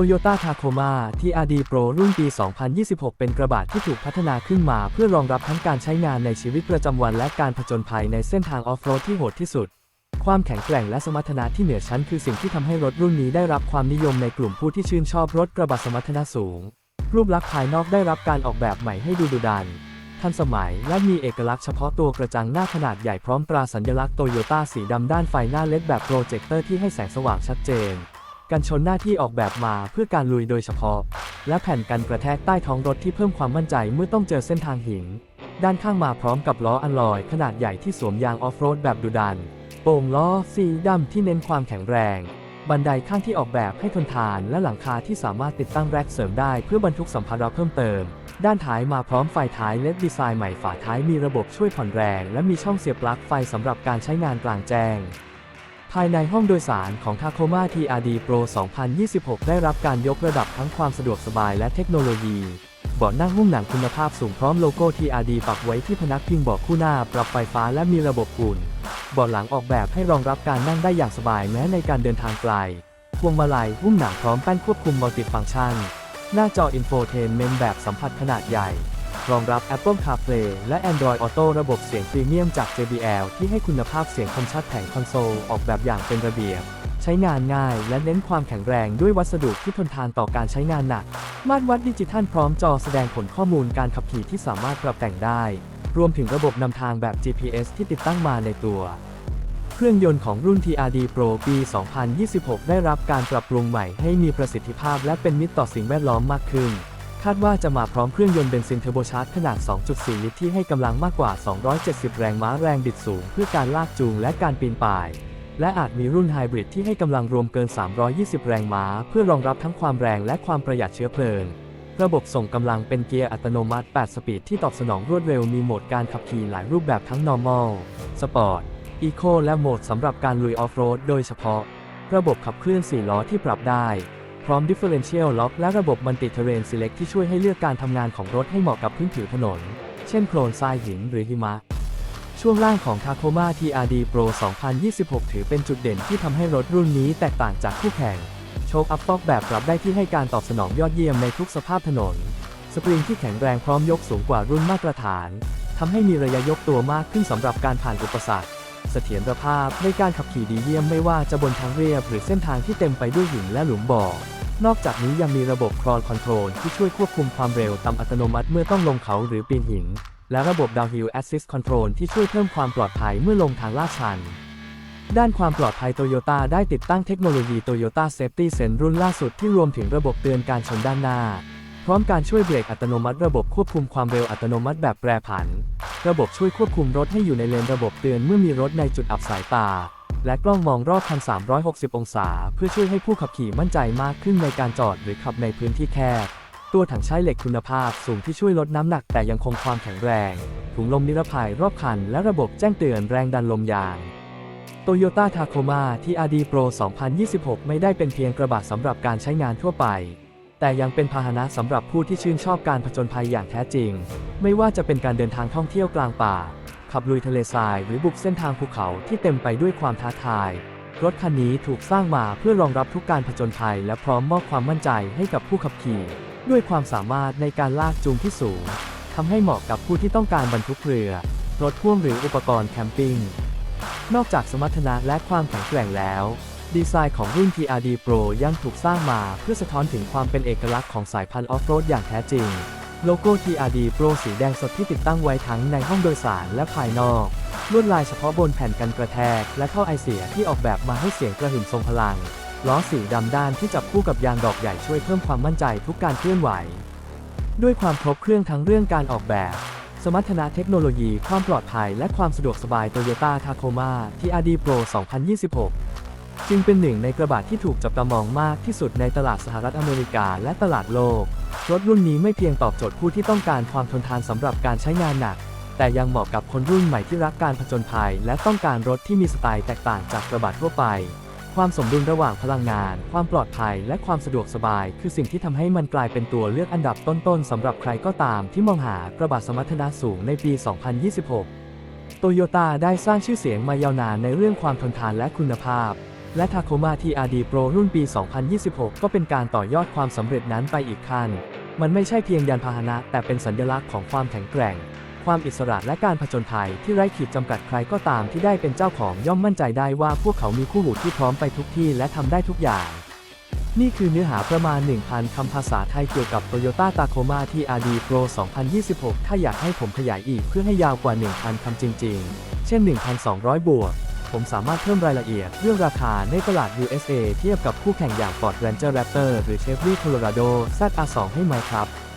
Toyota Tacoma TRD Pro รุ่นปี 2026 เป็นกระบะที่ถูกพัฒนาขึ้นมาเพื่อรองรับทั้งการใช้งานในชีวิตประจำวันและการผจญภัยในเส้นทางออฟโรดที่โหดที่สุด ความแข็งแกร่งและสมรรถนะที่เหนือชั้นคือสิ่งที่ทำให้รถรุ่นนี้ได้รับความนิยมในกลุ่มผู้ที่ชื่นชอบรถกระบะสมรรถนะสูง รูปลักษณ์ภายนอกได้รับการออกแบบใหม่ให้ดูดุดันทันสมัยและมีเอกลักษณ์เฉพาะตัวกระจังหน้าขนาดใหญ่พร้อมตราสัญลักษณ์โตโยต้าสีดำด้านไฟหน้าเล็ดแบบโปรเจคเตอร์ที่ให้แสงสว่างชัดเจน กันชนหน้าที่ออกแบบมาเพื่อการลุยโดยเฉพาะ และแผ่นกันกระแทกใต้ท้องรถที่เพิ่มความมั่นใจเมื่อต้องเจอเส้นทางหินด้านข้างมาพร้อมกับล้ออัลลอย ขนาดใหญ่ที่สวมยางออฟโรดแบบดุดัน โป่งล้อสีดำที่เน้นความแข็งแรง บันไดข้างที่ออกแบบให้ทนทานและหลังคาที่สามารถติดตั้งแร็คเสริมได้เพื่อบรรทุกสัมภาระเพิ่มเติม ด้านท้ายมาพร้อมไฟท้ายเลดดีไซน์ใหม่ฝาท้ายมีระบบช่วยผ่อนแรง และมีช่องเสียบปลั๊กไฟสำหรับการใช้งานกลางแจ้ง ภายในห้องโดยสารของ Tacoma TRD Pro 2026 ได้รับการยกระดับทั้งความสะดวกสบายและเทคโนโลยี เบาะนั่งหุ้มหนังคุณภาพสูงพร้อมโลโก้ TRD ปักไว้ที่พนักพิงเบาะคู่หน้าปรับไฟฟ้าและมีระบบอุ่นเบาะหลังออกแบบให้รองรับการนั่งได้อย่างสบายแม้ในการเดินทางไกล พวงมาลัยหุ้มหนังพร้อมแป้นควบคุมมัลติฟังก์ชัน หน้าจออินโฟเทนเมนแบบสัมผัสขนาดใหญ่ รองรับ Apple CarPlay และ Android Auto ระบบเสียงพรีเมียมจาก JBL ที่ให้คุณภาพเสียงคมชัดแผงคอนโซลออกแบบอย่างเป็นระเบียบ ใช้งานง่ายและเน้นความแข็งแรงด้วยวัสดุที่ทนทานต่อการใช้งานหนัก มาตรวัดดิจิทัลพร้อมจอแสดงผลข้อมูลการขับขี่ที่สามารถปรับแต่งได้ รวมถึงระบบนำทางแบบ GPS ที่ติดตั้งมาในตัว เครื่องยนต์ของรุ่น TRD Pro ปี 2026 ได้รับการปรับปรุงใหม่ให้มีประสิทธิภาพและเป็นมิตรต่อสิ่งแวดล้อมมากขึ้น คาดว่าจะมาพร้อมเครื่องยนต์เบนซินเทอร์โบชาร์จขนาด 2.4 ลิตรที่ให้กำลังมากกว่า 270 แรงม้าแรงบิดสูง เพื่อการลากจูงและการปีนป่าย และอาจมีรุ่นไฮบริดที่ให้กำลังรวมเกิน 320 แรงม้า เพื่อรองรับทั้งความแรงและความประหยัดเชื้อเพลิง ระบบส่งกำลังเป็นเกียร์อัตโนมัติ 8 สปีดที่ตอบสนองรวดเร็วมีโหมดการขับขี่หลายรูปแบบทั้ง normal sport eco และโหมดสำหรับการลุยออฟโรดโดยเฉพาะ ระบบขับเคลื่อน4ล้อที่ปรับได้ พร้อม differential lock และระบบ multi terrain select ที่ช่วยให้เลือกการทำงานของรถให้เหมาะกับพื้นผิวถนน เช่นโคลนทรายหินหรือหิมะ ช่วงล่างของ Tacoma TRD Pro 2026 ถือเป็นจุดเด่นที่ทำให้รถรุ่นนี้แตกต่างจากคู่แข่ง โชคอัพฟอกแบบปรับได้ที่ให้การตอบสนองยอดเยี่ยมในทุกสภาพถนน สปริงที่แข็งแรงพร้อมยกสูงกว่ารุ่นมาตรฐานทำให้มีระยะยกตัวมากขึ้นสำหรับการผ่านอุปสรรค เสถียรภาพในการขับขี่ดีเยี่ยมไม่ว่าจะบนทางเรียบหรือเส้นทางที่เต็มไปด้วยหินและหลุมบ่อนอกจากนี้ยังมีระบบครอ l คอนโทรลที่ช่วยควบคุมความเร็วตามอัตโนมัติเมื่อต้องลงเขาหรือปีนหิน และระบบ Downhill Assist Control ที่ช่วยเพิ่มความปลอดภัยเมื่อลงทางลาดชัน ด้านความปลอดภัยโตโยต้าได้ติดตั้งเทคโนโลยี Toyota Safety Sense รุ่นล่าสุดที่รวมถึงระบบเตือนการชนด้านหน้า พร้อมการช่วยเบรกอัตโนมัติระบบควบคุมความเร็วอัตโนมัติแบบแปรผัน ระบบช่วยควบคุมรถให้อยู่ในเลนระบบเตือนเมื่อมีรถในจุดอับสายตา และกล้องมองรอบคัน 360 องศา เพื่อช่วยให้ผู้ขับขี่มั่นใจมากขึ้นในการจอดหรือขับในพื้นที่แคบ ตัวถังใช้เหล็กคุณภาพสูงที่ช่วยลดน้ำหนักแต่ยังคงความแข็งแรง ถุงลมนิรภัยรอบคัน และระบบแจ้งเตือนแรงดันลมยาง Toyota Tacoma TRD Pro 2026 ไม่ได้เป็นเพียงกระบะสำหรับการใช้งานทั่วไป แต่ยังเป็นพาหนะสำหรับผู้ที่ชื่นชอบการผจญภัยอย่างแท้จริง ไม่ว่าจะเป็นการเดินทางท่องเที่ยวกลางป่า ขับลุยทะเลทรายหรือบุกเส้นทางภูเขาที่เต็มไปด้วยความท้าทาย รถคันนี้ถูกสร้างมาเพื่อรองรับทุกการผจญภัย และพร้อมมอบความมั่นใจให้กับผู้ขับขี่ ด้วยความสามารถในการลากจูงที่สูงทำให้เหมาะกับผู้ที่ต้องการบรรทุกเรือ รถพ่วงหรืออุปกรณ์แคมปิ้งนอกจากสมรรถนะและความแข็งแกร่งแล้ว ดีไซน์ของรุ่น TRD Pro ยังถูกสร้างมาเพื่อสะท้อนถึงความเป็นเอกลักษณ์ของสายพันธุ์ออฟโรดอย่างแท้จริง โลโก้ TRD Pro สีแดงสดที่ติดตั้งไว้ทั้งในห้องโดยสารและภายนอก ลวดลายเฉพาะบนแผ่นกันกระแทก และท่อไอเสียที่ออกแบบมาให้เสียงกระหึ่มทรงพลัง ล้อสีดำด้านที่จับคู่กับยางดอกใหญ่ช่วยเพิ่มความมั่นใจทุกการเคลื่อนไหว ด้วยความครบเครื่องทั้งเรื่องการออกแบบ สมรรถนะเทคโนโลยี ความปลอดภัย และความสะดวกสบาย Toyota Tacoma TRD Pro 2026 จึงเป็นหนึ่งในกระบะที่ถูกจับตามองมากที่สุดในตลาดสหรัฐอเมริกาและตลาดโลก รถรุ่นนี้ไม่เพียงตอบโจทย์ผู้ที่ต้องการความทนทานสำหรับการใช้งานหนัก แต่ยังเหมาะกับคนรุ่นใหม่ที่รักการผจญภัย และต้องการรถที่มีสไตล์แตกต่างจากกระบะทั่วไป ความสมดุลระหว่างพลังงาน ความปลอดภัย และความสะดวกสบาย คือสิ่งที่ทำให้มันกลายเป็นตัวเลือกอันดับต้นๆสำหรับใครก็ตามที่มองหากระบะสมรรถนะสูงในปี 2026โตโยต้าได้สร้างชื่อเสียงมายาวนานในเรื่องความทนทานและคุณภาพ และ Tacoma TRD Pro รุ่นปี 2026 ก็เป็นการต่อยอดความสำเร็จนั้นไปอีกขั้น มันไม่ใช่เพียงยานพาหนะ แต่เป็นสัญลักษณ์ของความแข็งแกร่ง ความอิสระและการผจญภัยที่ไร้ขีดจำกัดใครก็ตามที่ได้เป็นเจ้าของย่อมมั่นใจได้ว่าพวกเขามีคู่หูที่พร้อมไปทุกที่และทำได้ทุกอย่าง นี่คือเนื้อหาประมาณ 1,000 คำภาษาไทยเกี่ยวกับ Toyota Tacoma TRD Pro 2026 ถ้าอยากให้ผมขยายอีกเพื่อให้ยาวกว่า 1,000 คำจริง ๆ เช่น 1,200 บวก ผมสามารถเพิ่มรายละเอียดเรื่องราคาในตลาด USA เทียบกับคู่แข่งอย่าง Ford Ranger Raptor หรือ Chevy Colorado ZR2 ให้ไหมครับ